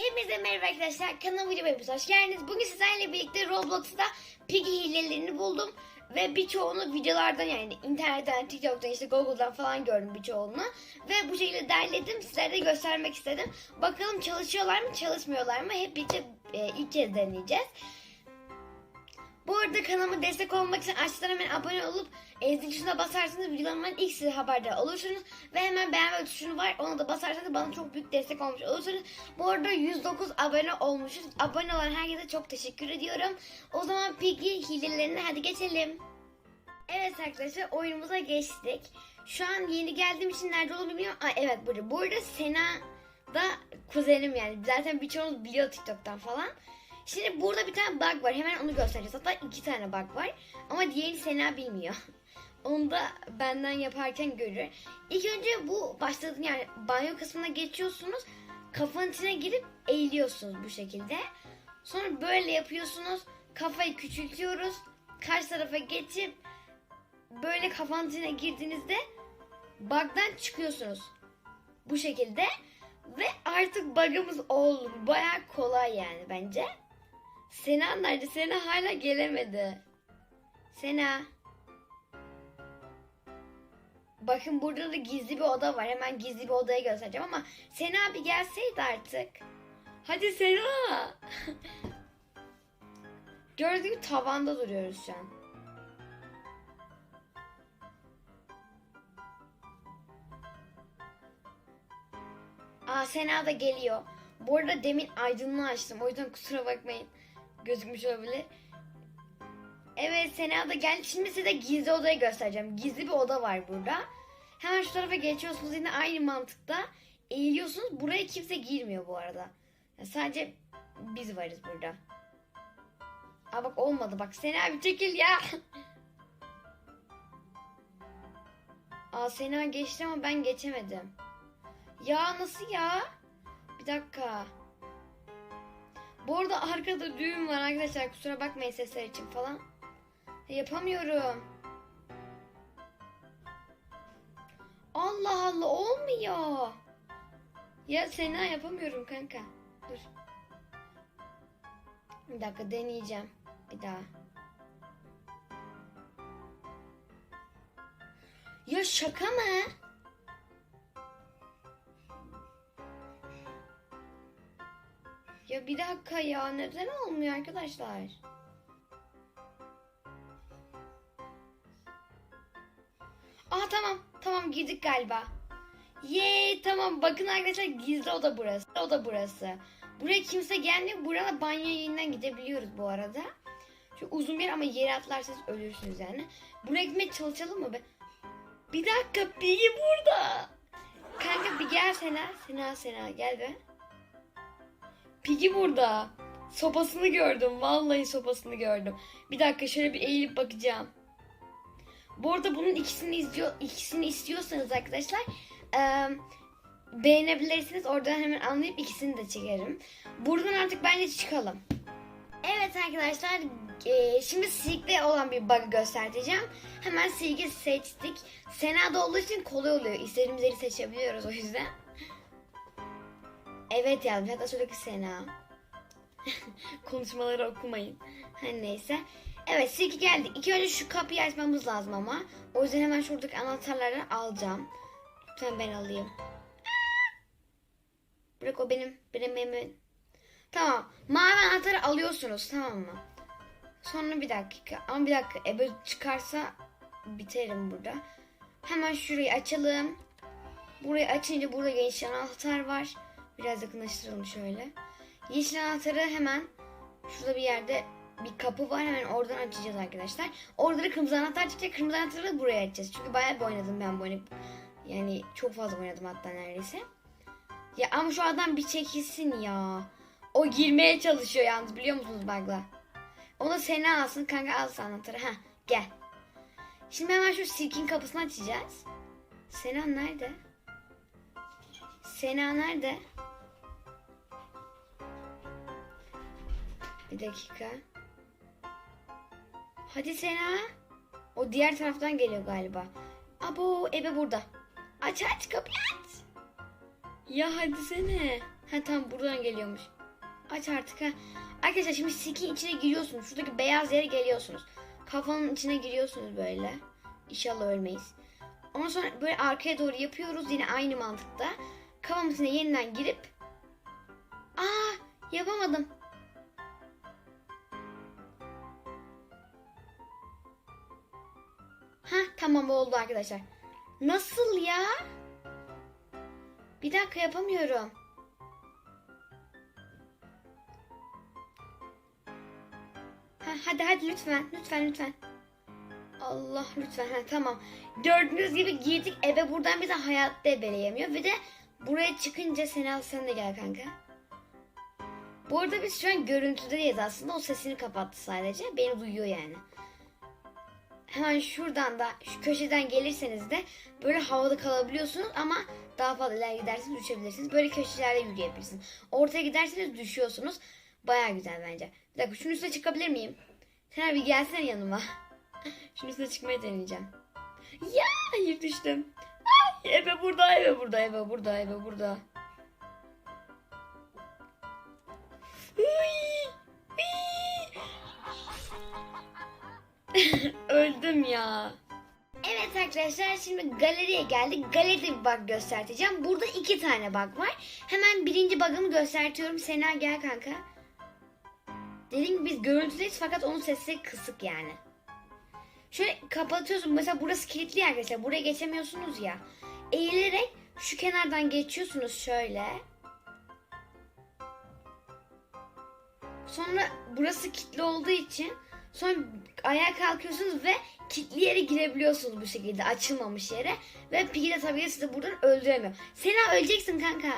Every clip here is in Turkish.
Hepinize merhaba arkadaşlar. Kanalıma videoya hoş geldiniz. Bugün sizlerle birlikte Roblox'ta Piggy hilelerini buldum. Ve birçoğunu videolardan yani internetten, TikTok'tan, işte Google'dan falan gördüm birçoğunu. Ve bu şekilde derledim. Sizlere de göstermek istedim. Bakalım çalışıyorlar mı, çalışmıyorlar mı? Hep birlikte e, ilk kez deneyeceğiz. Bu arada kanalıma destek olmak için aşağıdan hemen abone olup e, zil tuşuna basarsanız videolarımdan ilk size haberdar olursunuz. Ve hemen beğenme tuşunu var ona da basarsanız bana çok büyük destek olmuş olursunuz. Bu arada 109 abone olmuşuz. Abone olan herkese çok teşekkür ediyorum. O zaman Piggy hilelerine hadi geçelim. Evet arkadaşlar oyunumuza geçtik. Şu an yeni geldiğim için nerede olduğunu bilmiyorum. Aa, evet burada. Bu arada Sena da kuzenim yani. Zaten birçoğunuz biliyor TikTok'tan falan. Şimdi burada bir tane bug var. Hemen onu göstereceğiz. Hatta iki tane bug var. Ama diğerini Sena bilmiyor. Onu da benden yaparken görür. İlk önce bu başladığın yani banyo kısmına geçiyorsunuz. Kafanın içine girip eğiliyorsunuz bu şekilde. Sonra böyle yapıyorsunuz. Kafayı küçültüyoruz. Karşı tarafa geçip böyle kafanın içine girdiğinizde bug'dan çıkıyorsunuz. Bu şekilde. Ve artık bug'ımız oldu. Baya kolay yani bence. Sena nerede? Sena hala gelemedi. Sena. Bakın burada da gizli bir oda var. Hemen gizli bir odaya göstereceğim ama Sena bir gelseydi artık. Hadi Sena. Gördüğü gibi tavanda duruyoruz şu an. Aa Sena da geliyor. Bu arada demin aydınlığı açtım. O yüzden kusura bakmayın. Gözükmüş olabilir. Evet Sena da geldi. Şimdi size gizli odayı göstereceğim. Gizli bir oda var burada. Hemen şu tarafa geçiyorsunuz. Yine aynı mantıkta eğiliyorsunuz. Buraya kimse girmiyor bu arada. Ya sadece biz varız burada. Aa bak olmadı. Bak Sena bir çekil ya. Aa Sena geçti ama ben geçemedim. Ya nasıl ya? Bir dakika. Bu arada arkada düğüm var arkadaşlar. Kusura bakmayın sesler için falan. Yapamıyorum. Allah Allah olmuyor. Ya Sena yapamıyorum kanka. Dur. Bir dakika deneyeceğim. Bir daha. Ya şaka mı? Ya bir dakika ya neden olmuyor arkadaşlar? Aa tamam tamam girdik galiba. Yay tamam bakın arkadaşlar gizli oda burası. Oda burası. Buraya kimse gelmiyor. Burada banyo yerinden gidebiliyoruz bu arada. Şu uzun bir ama yere atlarsanız ölürsünüz yani. Buraya gitmeye çalışalım mı be? Bir dakika Piggy burada. Kanka bir gel Sena. Sena Sena gel be. Piggy burada. Sopasını gördüm. Vallahi sopasını gördüm. Bir dakika şöyle bir eğilip bakacağım. Bu arada bunun ikisini izliyor, ikisini istiyorsanız arkadaşlar eee, beğenebilirsiniz. Oradan hemen anlayıp ikisini de çekerim. Buradan artık bence çıkalım. Evet arkadaşlar eee, şimdi silkte olan bir bug'ı göstereceğim. Hemen silgi seçtik. Sena'da olduğu için kolay oluyor. İstediğimiz yeri seçebiliyoruz o yüzden. Evet yazmış. Hatta şuradaki Sena. Konuşmaları okumayın. Her neyse. Evet silki geldi. İlk önce şu kapıyı açmamız lazım ama. O yüzden hemen şuradaki anahtarları alacağım. Lütfen ben alayım. Bırak o benim. Benim benim. Tamam. Mavi anahtarı alıyorsunuz tamam mı? Sonra bir dakika. Ama bir dakika. Ebe çıkarsa biterim burada. Hemen şurayı açalım. Burayı açınca burada yeşil anahtar var. Biraz yakınlaştıralım şöyle. Yeşil anahtarı hemen şurada bir yerde bir kapı var. Hemen oradan açacağız arkadaşlar. Orada da kırmızı anahtar çıkacak. Kırmızı anahtarı da buraya açacağız. Çünkü bayağı bir oynadım ben bu oyunu. Yani çok fazla oynadım hatta neredeyse. Ya ama şu adam bir çekilsin ya. O girmeye çalışıyor yalnız biliyor musunuz Bagla? Onu Sena alsın kanka al sana anahtarı. Heh gel. Şimdi hemen şu silkin kapısını açacağız. Sena nerede? Sena nerede? Dakika. Hadi Sena. O diğer taraftan geliyor galiba. Abo ebe burada. Aç aç kapıyı aç. Ya hadi sene. Ha tamam buradan geliyormuş. Aç artık ha. Arkadaşlar şimdi sikin içine giriyorsunuz. Şuradaki beyaz yere geliyorsunuz. Kafanın içine giriyorsunuz böyle. İnşallah ölmeyiz. Ondan sonra böyle arkaya doğru yapıyoruz yine aynı mantıkta. Kafamın içine yeniden girip Aa yapamadım. Ha tamam oldu arkadaşlar. Nasıl ya? Bir dakika yapamıyorum. Ha, hadi hadi lütfen lütfen lütfen. Allah lütfen ha tamam. Gördüğünüz gibi girdik eve buradan bize hayatta ebeleyemiyor ve de buraya çıkınca Sena sen de gel kanka. Bu arada biz şu an görüntüdeyiz aslında o sesini kapattı sadece beni duyuyor yani. Hemen şuradan da şu köşeden gelirseniz de böyle havada kalabiliyorsunuz ama daha fazla ileri giderseniz uçabilirsiniz. Böyle köşelerde yürüyebilirsiniz. Ortaya giderseniz düşüyorsunuz. Baya güzel bence. Bir dakika şunun üstüne çıkabilir miyim? Sen bir gelsene yanıma. Şunun üstüne çıkmayı deneyeceğim. Ya hayır düştüm. Ay, eve burada, eve burada, eve burada, eve burada. Öldüm ya. Evet arkadaşlar şimdi galeriye geldik. Galeride bir bug göstereceğim. Burada iki tane bug var. Hemen birinci bug'ımı göstertiyorum. Sena gel kanka. Dediğim gibi biz görüntüdeyiz fakat onun sesi kısık yani. Şöyle kapatıyorsun. Mesela burası kilitli arkadaşlar. Buraya geçemiyorsunuz ya. Eğilerek şu kenardan geçiyorsunuz şöyle. Sonra burası kilitli olduğu için sonra ayağa kalkıyorsunuz ve kilitli yere girebiliyorsunuz bu şekilde açılmamış yere. Ve Piggy de tabii sizi buradan öldüremiyor. Sena öleceksin kanka.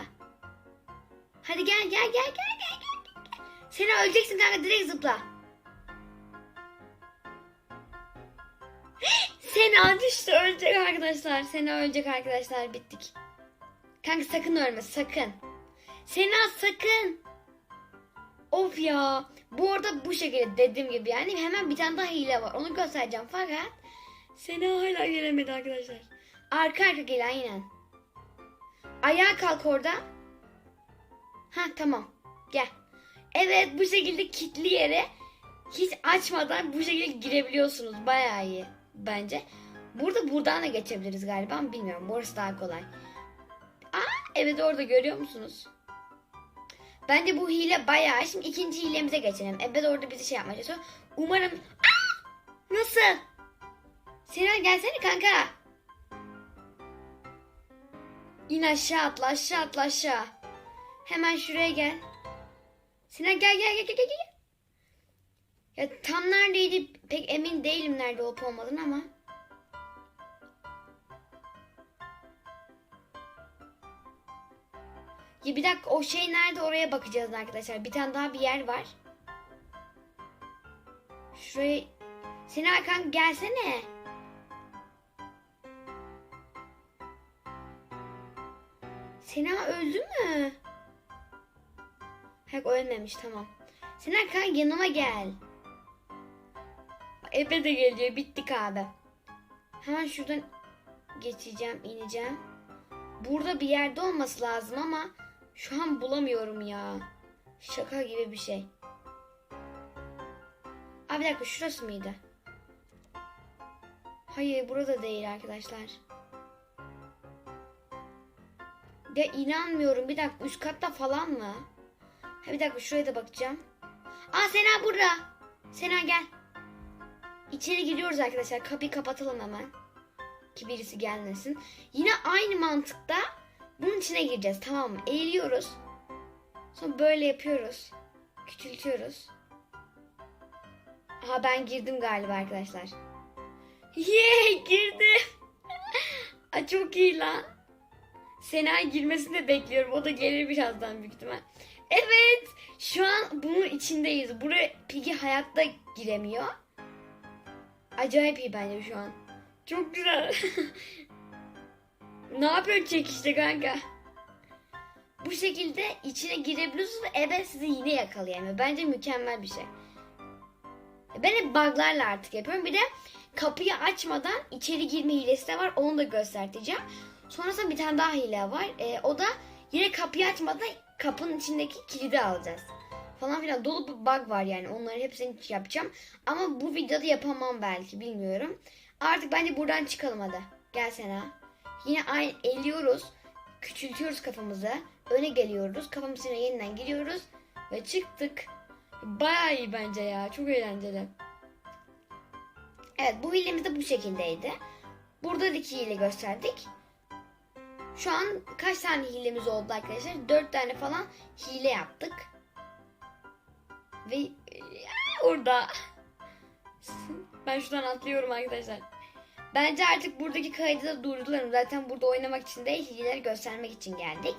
Hadi gel gel gel gel gel. gel. Sena öleceksin kanka direkt zıpla. Sena düştü ölecek arkadaşlar. Sena ölecek arkadaşlar bittik. Kanka sakın ölme sakın. Sena sakın. Of ya. Bu arada bu şekilde dediğim gibi yani hemen bir tane daha hile var. Onu göstereceğim fakat Sena hala gelemedi arkadaşlar. Arka arka gel aynen. Ayağa kalk orada. Ha tamam. Gel. Evet bu şekilde kilitli yere hiç açmadan bu şekilde girebiliyorsunuz. Bayağı iyi bence. Burada buradan da geçebiliriz galiba bilmiyorum. Burası daha kolay. Aa evet orada görüyor musunuz? Bence bu hile bayağı. Şimdi ikinci hilemize geçelim. Evet orada bizi şey yapmaya çalışıyor. Umarım... Aa! Nasıl? Sinan gelsene kanka. İn aşağı atla aşağı atla aşağı. Hemen şuraya gel. Sinan gel gel gel gel. gel. Ya tam neredeydi pek emin değilim nerede olup olmadığını ama. Ya bir dakika o şey nerede oraya bakacağız arkadaşlar. Bir tane daha bir yer var. Şuraya... Seni Hakan gelsene. Sena öldü mü? Hayır ölmemiş tamam. Sena Hakan yanıma gel. Ebe de geliyor bittik abi. Hemen şuradan geçeceğim ineceğim. Burada bir yerde olması lazım ama şu an bulamıyorum ya. Şaka gibi bir şey. Aa bir dakika şurası mıydı? Hayır burada değil arkadaşlar. Ya inanmıyorum. Bir dakika üst katta falan mı? Ha bir dakika şuraya da bakacağım. Aa Sena burada. Sena gel. İçeri giriyoruz arkadaşlar. Kapıyı kapatalım hemen. Ki birisi gelmesin. Yine aynı mantıkta bunun içine gireceğiz tamam mı? Eğiliyoruz. Sonra böyle yapıyoruz. Küçültüyoruz. Aha ben girdim galiba arkadaşlar. Yey girdim. Aa, çok iyi lan. Sena girmesini de bekliyorum. O da gelir birazdan büyük ihtimal. Evet. Şu an bunun içindeyiz. Buraya Piggy hayatta giremiyor. Acayip iyi bence şu an. Çok güzel. ne yapıyor çekişte kanka? Bu şekilde içine girebiliyorsunuz ve ebe sizi yine yakalayamıyor. Bence mükemmel bir şey. Ben hep buglarla artık yapıyorum. Bir de kapıyı açmadan içeri girme hilesi de var. Onu da göstereceğim. Sonrasında bir tane daha hile var. Ee, o da yine kapıyı açmadan kapının içindeki kilidi alacağız. Falan filan dolu bir bug var yani. Onları hepsini yapacağım. Ama bu videoda yapamam belki bilmiyorum. Artık bence buradan çıkalım hadi. Gel Sena. Yine aynı eliyoruz. Küçültüyoruz kafamızı. Öne geliyoruz. Kafamızın yeniden giriyoruz. Ve çıktık. Bayağı iyi bence ya. Çok eğlenceli. Evet bu hilemiz de bu şekildeydi. Burada da iki hile gösterdik. Şu an kaç tane hilemiz oldu arkadaşlar? Dört tane falan hile yaptık. Ve orada. Ben şuradan atlıyorum arkadaşlar. Bence artık buradaki kaydı da durduralım. Zaten burada oynamak için değil, hileleri göstermek için geldik.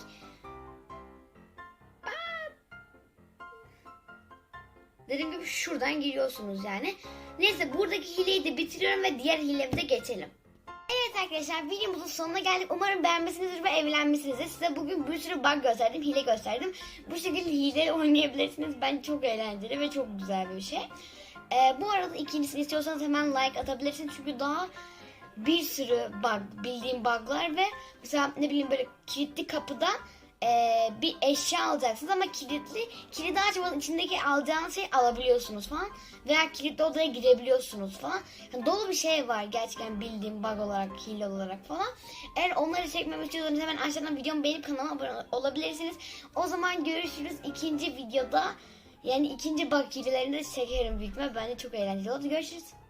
Dediğim gibi şuradan giriyorsunuz yani. Neyse buradaki hileyi de bitiriyorum ve diğer hilemize geçelim. Evet arkadaşlar videomuzun sonuna geldik. Umarım beğenmişsinizdir ve evlenmişsinizdir. Size bugün bir sürü bug gösterdim, hile gösterdim. Bu şekilde hile oynayabilirsiniz. Bence çok eğlenceli ve çok güzel bir şey. Ee, bu arada ikincisini istiyorsanız hemen like atabilirsiniz. Çünkü daha bir sürü bug, bildiğim buglar ve mesela ne bileyim böyle kilitli kapıda e, bir eşya alacaksınız ama kilitli kilidi açmadan içindeki alacağınız şey alabiliyorsunuz falan veya kilitli odaya girebiliyorsunuz falan. Yani dolu bir şey var gerçekten bildiğim bug olarak, hile olarak falan. Eğer onları çekmemi istiyorsanız hemen aşağıdan videomu beğenip kanalıma abone olabilirsiniz. O zaman görüşürüz ikinci videoda. Yani ikinci bug hilelerinde çekerim büyük ihtimal. Bence çok eğlenceli oldu. Görüşürüz.